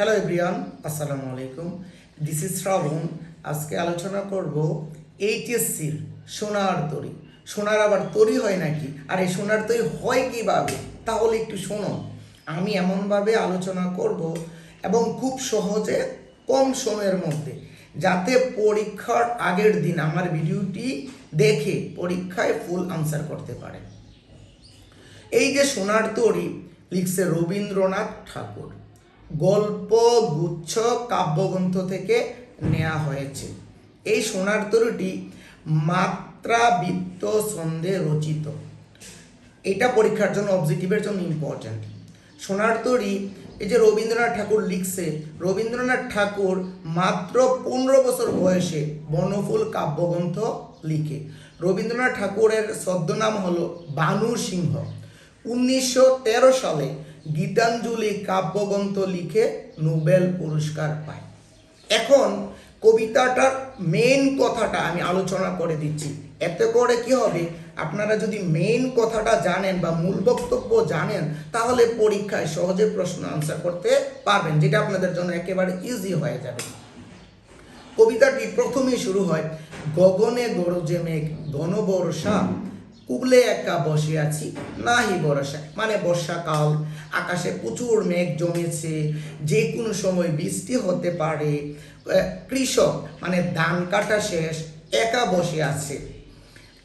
Hello everyone আসসালামু আলাইকুম this is শ্রাবণ আজকে আলোচনা করব এইচএসসির সোনার তরি। সোনার আবার তরি হয় নাকি? আর এই সোনার তরি হয় কীভাবে? তাহলে একটু শোনো আমি এমনভাবে আলোচনা করব এবং খুব সহজে কম সময়ের মধ্যে, যাতে পরীক্ষার আগের দিন আমার ভিডিওটি দেখে পরীক্ষায় ফুল আনসার করতে পারে। এই যে সোনার তরী, লিখছে রবীন্দ্রনাথ ঠাকুর। গল্প গুচ্ছ কাব্যগ্রন্থ থেকে নেওয়া হয়েছে। এই সোনার তরুটি মাত্রাবৃত্ত ছন্দে রচিত। এটা পরীক্ষার জন্য অবজেক্টিভের জন্য ইম্পর্ট্যান্ট সোনার তরী এই যে রবীন্দ্রনাথ ঠাকুর লিখছে, রবীন্দ্রনাথ ঠাকুর মাত্র পনেরো বছর বয়সে বনফুল কাব্যগ্রন্থ লিখে। রবীন্দ্রনাথ ঠাকুরের ছদ্মনাম হলো বানু সিংহ। উনিশশো তেরো সালে গীতাঞ্জলি কাব্যগ্রন্থ লিখে নোবেল পুরস্কার পায়। এখন কবিতাটার মেন কথাটা আমি আলোচনা করে দিচ্ছি। এতে করে কি হবে? আপনারা যদি মেইন কথাটা জানেন বা মূল বক্তব্য জানেন, তাহলে পরীক্ষায় সহজে প্রশ্ন আনসার করতে পারবেন, যেটা আপনাদের জন্য একেবারে ইজি হয়ে যাবে। কবিতাটি প্রথমেই শুরু হয়, গগনে গরজে মেঘ, ঘন কুবলে একা বসে আছি, নাহি বর্ষা মানে বর্ষাকাল, আকাশে প্রচুর মেঘ জমেছে, যে কোনো সময় বৃষ্টি হতে পারে। কৃষক মানে ধান কাটা শেষ, একা বসে আছে।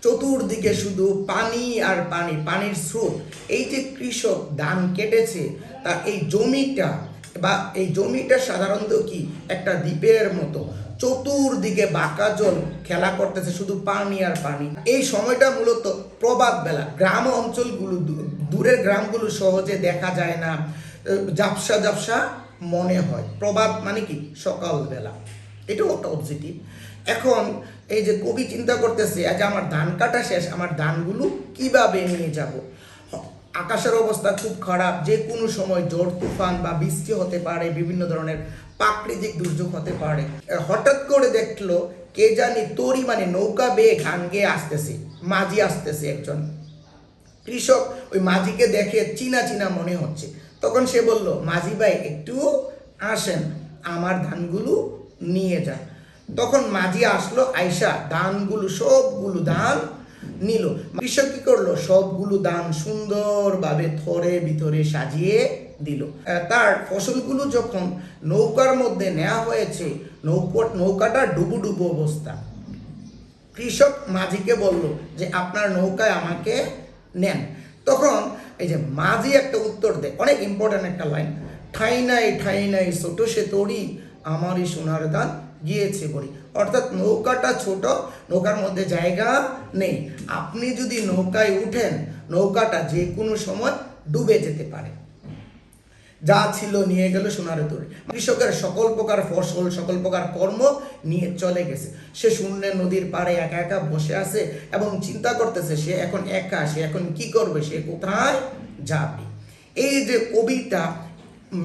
চতুর্দিকে শুধু পানি আর পানি, পানির স্রোত। এই যে কৃষক ধান কেটেছে, তা এই জমিটা বা এই জমিটা সাধারণত কি একটা দ্বীপের মতো? চতুর্দিকে বাঁকা জল খেলা করতেছে শুধু পানি আর পানি। এই সময়টা মূলত প্রবাদ বেলা। গ্রাম অঞ্চলগুলো দূরের গ্রামগুলো সহজে দেখা যায় না। জাপসা ঝাপসা মনে হয়। প্রবাদ মানে কি? সকালবেলা এটাও একটা অবজেক্টিভ এখন এই যে কবি চিন্তা করতেছে আজ আমার ধান কাটা শেষ, আমার ধানগুলো কীভাবে নিয়ে যাব? আকাশের অবস্থা খুব খারাপ। যে কোনো সময় ঝড়, তুফান বা বৃষ্টি হতে পারে, বিভিন্ন ধরনের প্রাকৃতিক দুর্যোগ হতে পারে। হঠাৎ করে দেখল, কে জানি তরি মানে নৌকা বেয়ে গান গেয়ে আসতেছে, মাঝি আসতেছে একজন। কৃষক ওই মাঝিকে দেখে চিনা চিনা মনে হচ্ছে। তখন সে বলল, মাঝি ভাই, একটু আসেন, আমার ধানগুলো নিয়ে যান। তখন মাঝি আসলো আয়সা ধানগুলো, সবগুলো ধান নিল। কৃষক কি করল, সবগুলো ধান সুন্দরভাবে থরে ভিতরে সাজিয়ে দিল। তার ফসলগুলো যখন নৌকার মধ্যে নেওয়া হয়েছে, নৌকো, নৌকাটা ডুবু ডুবু অবস্থা। কৃষক মাঝিকে বলল যে, আপনার নৌকায় আমাকে নেন। তখন এই যে মাঝি একটা উত্তর দেয়, অনেক ইম্পর্ট্যান্ট একটা লাইন ঠাই নাই ঠাই নাই, ছোট সে তরি আমারই সোনার দান গিয়েছে বলি। অর্থাৎ নৌকাটা ছোট, নৌকার মধ্যে জায়গা নেই। আপনি যদি নৌকায় উঠেন, নৌকাটা যে কোনো সময় ডুবে যেতে পারে। যা ছিল নিয়ে গেল সোনার তরি কৃষকের সকল প্রকার ফসল, সকল প্রকার কর্ম নিয়ে চলে গেছে। সে শূন্য নদীর পাড়ে একা একা বসে আছে এবং চিন্তা করতেছে, সে এখন একা, সে এখন কি করবে, সে কোথায় যাবে? এই যে কবিতা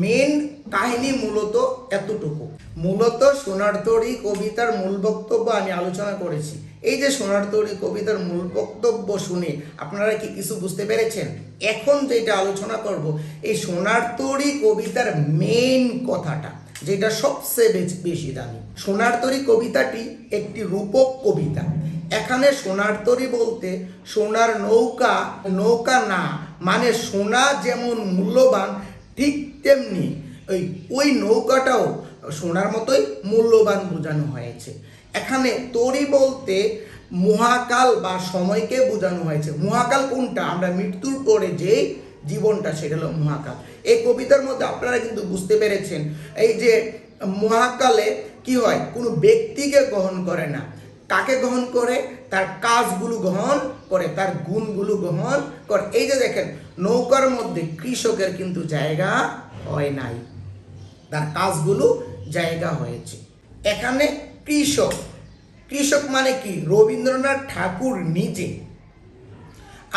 মেন কাহিনী মূলত এতটুকু। মূলত সোনার তরী কবিতার মূল বক্তব্য আমি আলোচনা করেছি। এই যে সোনার তরী কবিতার মূল বক্তব্য শুনে আপনারা কি কিছু বুঝতে পেরেছেন? এখন যেটা আলোচনা করব, এই সোনার তরী কবিতার মেন কথাটা, যেটা সবচেয়ে বেশ- দামি। সোনার তরী কবিতাটি একটি রূপক কবিতা। এখানে সোনার তরি বলতে সোনার নৌকা নৌকা না মানে সোনা যেমন মূল্যবান, ঠিক তেমনি ওই ওই নৌকাটাও সোনার মতোই মূল্যবান বোঝানো হয়েছে। এখানে তরি বলতে মহাকাল বা সময়কে বোঝানো হয়েছে। মহাকাল কোনটা? আমরা মৃত্যুর পরে যে জীবনটা, সেটা হলো মহাকাল। এই কবিতার মধ্যে আপনারা কিন্তু বুঝতে পেরেছেন, এই যে মহাকালে কি হয়? কোনো ব্যক্তিকে গ্রহণ করে না। কাকে গ্রহণ করে? তার কাজগুলো গ্রহণ করে, তার গুণগুলো গ্রহণ করে। এই যে দেখেন, নৌকার মধ্যে কৃষকের কিন্তু জায়গা হয় নাই। তার কাজগুলো জায়গা হয়েছে। এখানে কৃষক কৃষক মানে কি? রবীন্দ্রনাথ ঠাকুর নিজে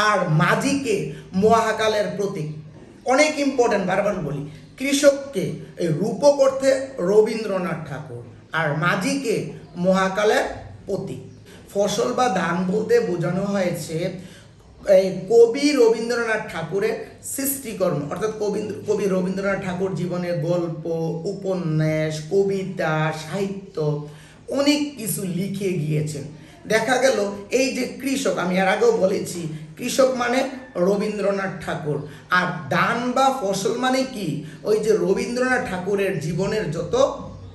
আর মাঝিকে মহাকালের প্রতীক। অনেক ইম্পর্টেন্ট বারবার বলি, কৃষককে এই রূপক অর্থে রবীন্দ্রনাথ ঠাকুর আর মাঝিকে মহাকালের প্রতীক। ফসল বা ধান বলতে বোঝানো হয়েছে, এই কবি রবীন্দ্রনাথ ঠাকুরের সৃষ্টিকর্ম। অর্থাৎ কবি কবি রবীন্দ্রনাথ ঠাকুর জীবনের গল্প, উপন্যাস, কবিতা, সাহিত্য অনেক কিছু লিখে গিয়েছেন। দেখা গেল, এই যে কৃষক, আমি এর আগেও বলেছি, কৃষক মানে রবীন্দ্রনাথ ঠাকুর। আর দান বা ফসল মানে কি? ওই যে রবীন্দ্রনাথ ঠাকুরের জীবনের যত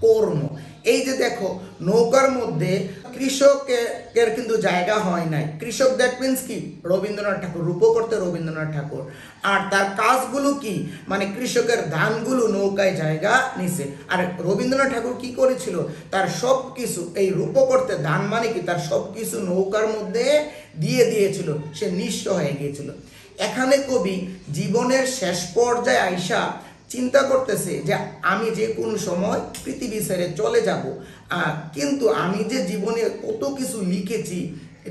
কর্ম এই যে দেখো, নৌকার মধ্যে কৃষকের কিন্তু জায়গা হয় নাই। কৃষক দ্যাট মিন্স কি? রবীন্দ্রনাথ ঠাকুর রূপ করতে রবীন্দ্রনাথ ঠাকুর। আর তার কাজগুলো কি? মানে কৃষকের ধানগুলো নৌকায় জায়গা নিছে। আর রবীন্দ্রনাথ ঠাকুর কি করেছিল? তার সব কিছু এই রূপ করতে ধান মানে কি? তার সব কিছু নৌকার মধ্যে দিয়ে দিয়েছিল। সে নিঃস্ব হয়ে গিয়েছিল। এখানে কবি জীবনের শেষ পর্যায়ে আইসা চিন্তা করতেছে যে আমি যে কোনো সময় পৃথিবী ছেড়ে চলে যাব। কিন্তু আমি যে জীবনে কত কিছু লিখেছি,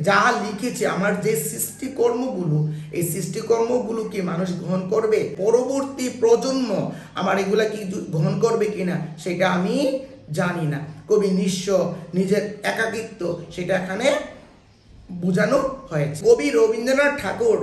যা লিখেছি, আমার যে সৃষ্টিকর্মগুলো, এই সৃষ্টিকর্মগুলো কি মানুষ গ্রহণ করবে? পরবর্তী প্রজন্ম আমার এগুলা কি গ্রহণ করবে কিনা, সেটা আমি জানি না। কবি নিঃস্ব নিজের একাকিত্ব, সেটা এখানে বোঝানো হয়েছে। কবি রবীন্দ্রনাথ ঠাকুর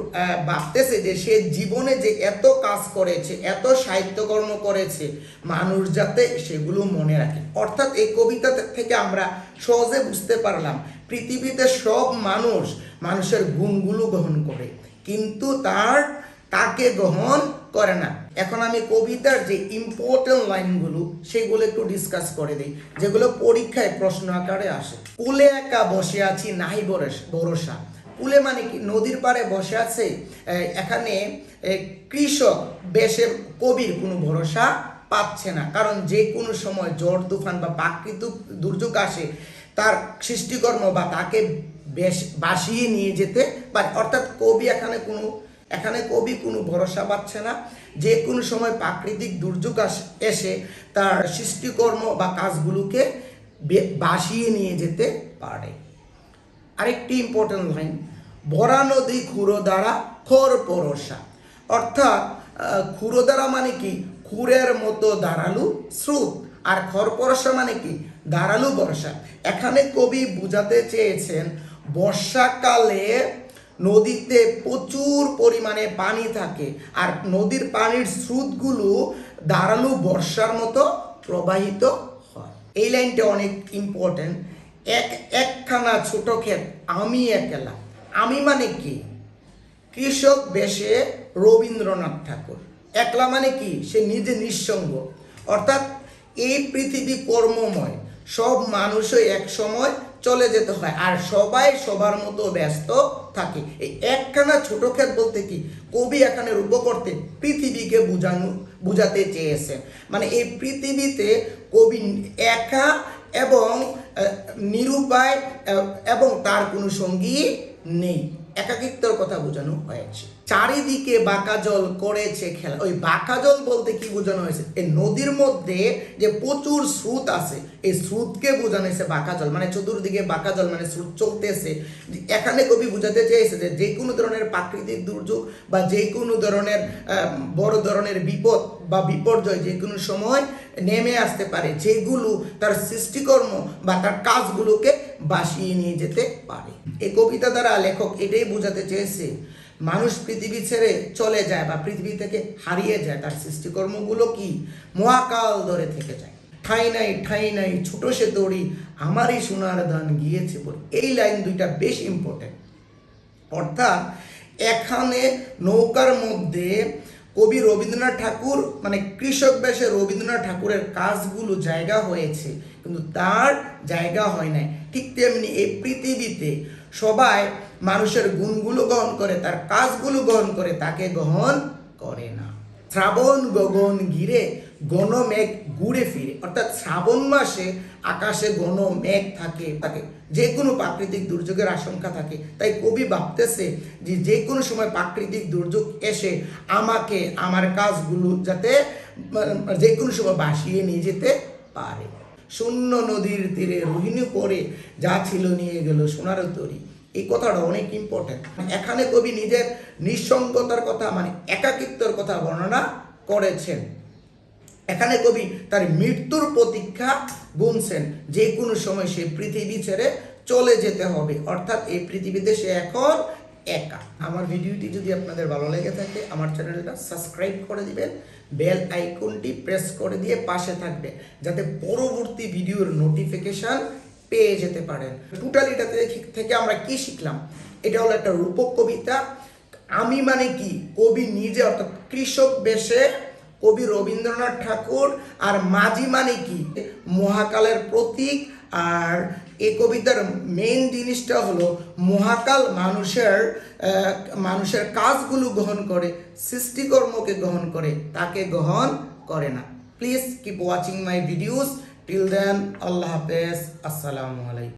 ভাবতেছে যে সে জীবনে যে এত কাজ করেছে, এত সাহিত্যকর্ম করেছে, মানুষ যাতে সেগুলো মনে রাখে। অর্থাৎ এই কবিতা থেকে আমরা সহজে বুঝতে পারলাম, পৃথিবীতে সব মানুষ মানুষের গুণগুলো গ্রহণ করে, কিন্তু তার তাকে গ্রহণ করে না। এখন আমি কবিতার যে ইম্পর্টেন্ট লাইনগুলো সেগুলো একটু ডিসকাস করে দিই, যেগুলো পরীক্ষায় প্রশ্ন আকারে আসে। কুলে একা বসে আছি, নাহি ভরসা কুলে মানে কি? নদীর পাড়ে বসে আছে এখানে কৃষক বেশে কবির কোনো ভরসা পাচ্ছে না। কারণ যে কোনো সময় ঝড়, তুফান বা প্রাকৃতিক দুর্যোগ আসে, তার সৃষ্টিকর্ম বা তাকে বেশ বাসিয়ে নিয়ে যেতে পারে। অর্থাৎ কবি এখানে কোনো এখানে কবি কোনো ভরসা পাচ্ছে না। যে কোনো সময় প্রাকৃতিক দুর্যোগ এসে তার সৃষ্টিকর্ম বা কাজগুলোকে বাসিয়ে নিয়ে যেতে পারে। আরেকটি ইম্পর্টেন্ট লাইন ভরা নদী খুঁড়ো দ্বারা খোর পরশা অর্থাৎ খুঁড়ো দ্বারা মানে কি? খুরের মতো দাঁড়ালু স্রোত, আর খরপরশা মানে কি? দাঁড়ালু বর্ষা। এখানে কবি বুঝাতে চেয়েছেন, বর্ষাকালে নদীতে প্রচুর পরিমাণে পানি থাকে। আর নদীর পানির স্রোতগুলো দাঁড়ালু বর্ষার মতো প্রবাহিত হয়। এই লাইনটা অনেক ইম্পর্টেন্ট এক, একখানা ছোট ক্ষেত, আমি একলা। আমি মানে কি? কৃষক বেশে রবীন্দ্রনাথ ঠাকুর। একলা মানে কি? সে নিজে নিঃসঙ্গ। অর্থাৎ এই পৃথিবী কর্মময়। সব মানুষই এক সময় চলে যেতে হয়। আর সবাই সবার মতো ব্যস্ত থাকে। এই একখানা ছোট ক্ষেত বলতে কি? কবি এখানে রূপ করতে পৃথিবীকে বুঝানো, বুঝাতে চেয়েছেন। মানে এই পৃথিবীতে কবি একা এবং নিরুপায় এবং তার কোনো সঙ্গী নেই। একাকিত্বর কথা বোঝানো হয়েছে। চারিদিকে বাঁকা জল করেছে খেলা। ওই বাঁকা জল বলতে কি বোঝানো হয়েছে? এই নদীর মধ্যে যে প্রচুর স্রোত আছে, এই স্রোতকে বোঝানো হয়েছে বাঁকা জল মানে চতুর্দিকে বাঁকা জল মানে স্রোত চলতেছে। এখানে কবি বোঝাতে চেয়েছে যে যে কোনো ধরনের প্রাকৃতিক দুর্যোগ বা যে কোনো ধরনের বড় ধরনের বিপদ বা বিপর্যয় যে কোনো সময় নেমে আসতে পারে, যেগুলো তার সৃষ্টিকর্ম বা তার কাজগুলোকে বাসিয়ে নিয়ে যেতে পারে। এই কবিতা দ্বারা লেখক এটাই বোঝাতে চেয়েছে মানুষ পৃথিবী ছেড়ে চলে যায় বা পৃথিবী থেকে হারিয়ে যায়, তার সৃষ্টিকর্মগুলো কি? মহাকাল ধরে থেকে যায়। ঠাই নাই ঠাই নাই, ছোট সে দড়ি আমারই সোনার দান গিয়েছে বলে। এই লাইন দুইটা বেশ ইম্পর্টেন্ট অর্থাৎ এখানে নৌকার মধ্যে কবি রবীন্দ্রনাথ ঠাকুর মানে কৃষক বেশে রবীন্দ্রনাথ ঠাকুরের কাজগুলো জায়গা হয়েছে, কিন্তু তার জায়গা হয় নাই। ঠিক তেমনি এই পৃথিবীতে সবাই মানুষের গুণগুলো গ্রহণ করে, তার কাজগুলো গ্রহণ করে, তাকে গ্রহণ করে না। শ্রাবণ গগন ঘিরে ঘন মেঘ ঘুরে ফিরে। অর্থাৎ শ্রাবণ মাসে আকাশে ঘন মেঘ থাকে থাকে। যে কোনো প্রাকৃতিক দুর্যোগের আশঙ্কা থাকে। তাই কবি ভাবতেছে যে যে কোনো সময় প্রাকৃতিক দুর্যোগ এসে আমাকে, আমার কাজগুলো যাতে, যে কোনো সময় বাসিয়ে নিয়ে যেতে পারে। শূন্য নদীর তীরে রোহিণী পরে যা ছিল নিয়ে গেল সোনার তরি। এই কথাটা অনেক ইম্পর্টেন্ট এখানে কবি নিজের নিঃসঙ্গতার কথা মানে একাকিত্বর কথা বর্ণনা করেছেন। এখানে কবি তার মৃত্যুর প্রতীক্ষা গুনছেন, যে কোনো সময় সে পৃথিবী ছেড়ে চলে যেতে হবে। অর্থাৎ এই পৃথিবীতে সে এখন একা। আমার ভিডিওটি যদি আপনাদের ভালো লেগে থাকে, আমার চ্যানেলটা সাবস্ক্রাইব করে দিবেন, বেল আইকনটি প্রেস করে দিয়ে পাশে থাকবে যাতে পরবর্তী ভিডিওর নোটিফিকেশন পেয়ে যেতে পারেন। টোটালিটা থেকে আমরা কি শিখলাম? এটা হলো একটা রূপক কবিতা। আমি মানে কি? কবি নিজে, অর্থাৎ কৃষক বেশে কবি রবীন্দ্রনাথ ঠাকুর, আর মাঝি মানে কি? মহাকালের প্রতীক, আর এই কবিতার মেইন জিনিসটা হলো মহাকাল মানুষের মানুষের কাজগুলো গ্রহণ করে, সৃষ্টিকর্মকে গ্রহণ করে, তাকে গ্রহণ করে না। Please keep watching my videos till then আল্লাহ হাফেজ। আসসালামু আলাইকুম।